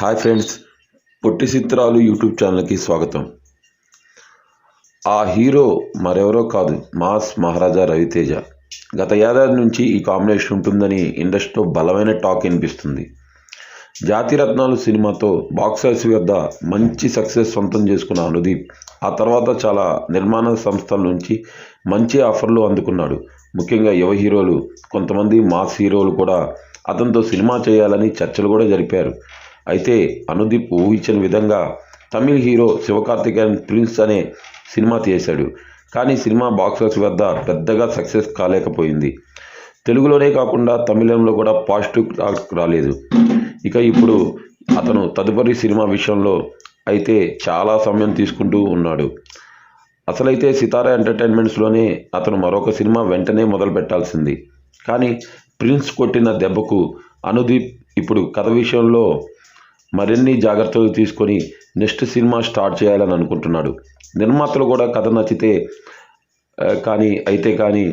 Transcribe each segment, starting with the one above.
Hi friends పొట్టి చిత్రాలు YouTube ఛానల్కి స్వాగతం. ఆ హీరో మరెవరో కాదు మాస్ మహారాజా రవితేజ. గత ఏడాది నుంచి ఈ కాంబినేషన్ ఉంటుందని ఇండస్ట్రీలో బలమైన టాక్ వినిపిస్తుంది. జాతిరత్నాలు సినిమాతో బాక్సాఫీస్ వద్ద మంచి సక్సెస్ సొంతం చేసుకున్న అనుదీప్ ఆ తర్వాత చాలా నిర్మాణ సంస్థల నుంచి మంచి ఆఫర్లు అందుకున్నాడు. ముఖ్యంగా యువ హీరోలు కొంతమంది మాస్ హీరోలు కూడా అతనితో సినిమా చేయాలని చర్చలు కూడా జరిపారు. అయితే అనుదీప్ ఊహించిన విధంగా తమిళ హీరో శివకార్తికేయన్ ప్రిన్స్ అనే సినిమా తీశాడు. కానీ సినిమా బాక్సాఫీస్ వద్ద పెద్దగా సక్సెస్ కాలేకపోయింది. తెలుగులోనే కాకుండా తమిళంలో కూడా పాజిటివ్ టాక్ రాలేదు. ఇక ఇప్పుడు అతను తదుపరి సినిమా విషయంలో అయితే చాలా సమయం తీసుకుంటూ ఉన్నాడు. అసలైతే సితారా ఎంటర్టైన్మెంట్స్లోనే అతను మరొక సినిమా వెంటనే మొదలు పెట్టాల్సింది. కానీ ప్రిన్స్ కొట్టిన దెబ్బకు అనుదీప్ ఇప్పుడు కథ విషయంలో మరిన్ని జాగ్రత్తలు తీసుకొని నెక్స్ట్ సినిమా స్టార్ట్ చేయాలని అనుకుంటున్నాడు. నిర్మాతలు కూడా కథ నచ్చితే కానీ అయితే కానీ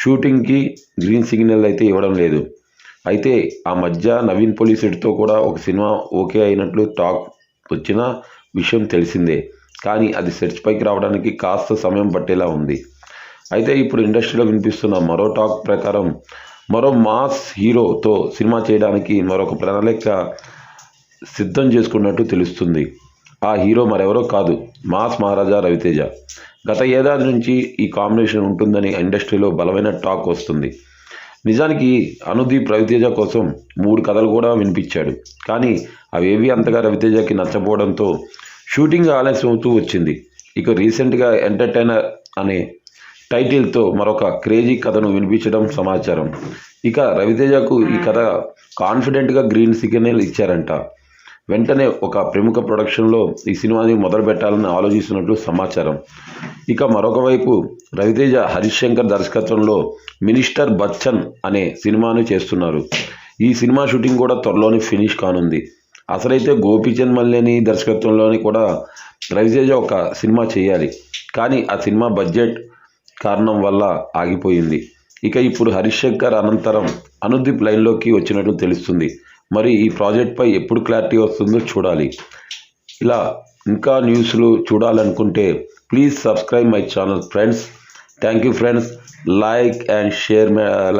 షూటింగ్కి గ్రీన్ సిగ్నల్ అయితే ఇవ్వడం లేదు. అయితే ఆ మధ్య నవీన్ పోలీసుడితో కూడా ఒక సినిమా ఓకే అయినట్లు టాక్ వచ్చిన విషయం తెలిసిందే. కానీ అది సెట్స్ పైకి రావడానికి కాస్త సమయం పట్టేలా ఉంది. అయితే ఇప్పుడు ఇండస్ట్రీలో వినిపిస్తున్న మరో టాక్ ప్రకారం మరో మాస్ హీరోతో సినిమా చేయడానికి మరొక ప్రణాళిక సిద్ధం చేసుకున్నట్టు తెలుస్తుంది. ఆ హీరో మరెవరో కాదు మాస్ మహారాజా రవితేజ. గత ఏడాది నుంచి ఈ కాంబినేషన్ ఉంటుందని ఇండస్ట్రీలో బలమైన టాక్ వస్తుంది. నిజానికి అనుదీప్ రవితేజ కోసం మూడు కథలు కూడా వినిపించాడు. కానీ అవేవి అంతగా రవితేజకి నచ్చపోవడంతో షూటింగ్ ఆలస్యం అవుతూ వచ్చింది. ఇక రీసెంట్గా ఎంటర్టైనర్ అనే టైటిల్తో మరొక క్రేజీ కథను వినిపించడం సమాచారం. ఇక రవితేజకు ఈ కథ కాన్ఫిడెంట్గా గ్రీన్ సిగ్నల్ ఇచ్చారంట. వెంటనే ఒక ప్రముఖ ప్రొడక్షన్లో ఈ సినిమాని మొదలు పెట్టాలని ఆలోచిస్తున్నట్లు సమాచారం. ఇక మరొక వైపు రవితేజ హరీష్ శంకర్ దర్శకత్వంలో మినిస్టర్ బచ్చన్ అనే సినిమాను చేస్తున్నారు. ఈ సినిమా షూటింగ్ కూడా త్వరలోనే ఫినిష్ కానుంది. అసలైతే గోపీచంద్ మల్లేని దర్శకత్వంలోని కూడా రవితేజ ఒక సినిమా చేయాలి. కానీ ఆ సినిమా బడ్జెట్ కారణం వల్ల ఆగిపోయింది. ఇక ఇప్పుడు హరీష్ శంకర్ అనంతరం అనుదీప్ లైన్లోకి వచ్చినట్లు తెలుస్తుంది. మరి ఈ ప్రాజెక్ట్పై ఎప్పుడు క్లారిటీ వస్తుందో చూడాలి. ఇలా ఇంకా న్యూస్లు చూడాలనుకుంటే please subscribe my channel friends. Thank you friends. Like and share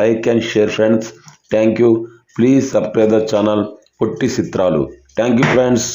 like and share friends. Thank you. Please subscribe the channel పొట్టి చిత్రాలు. Thank you friends.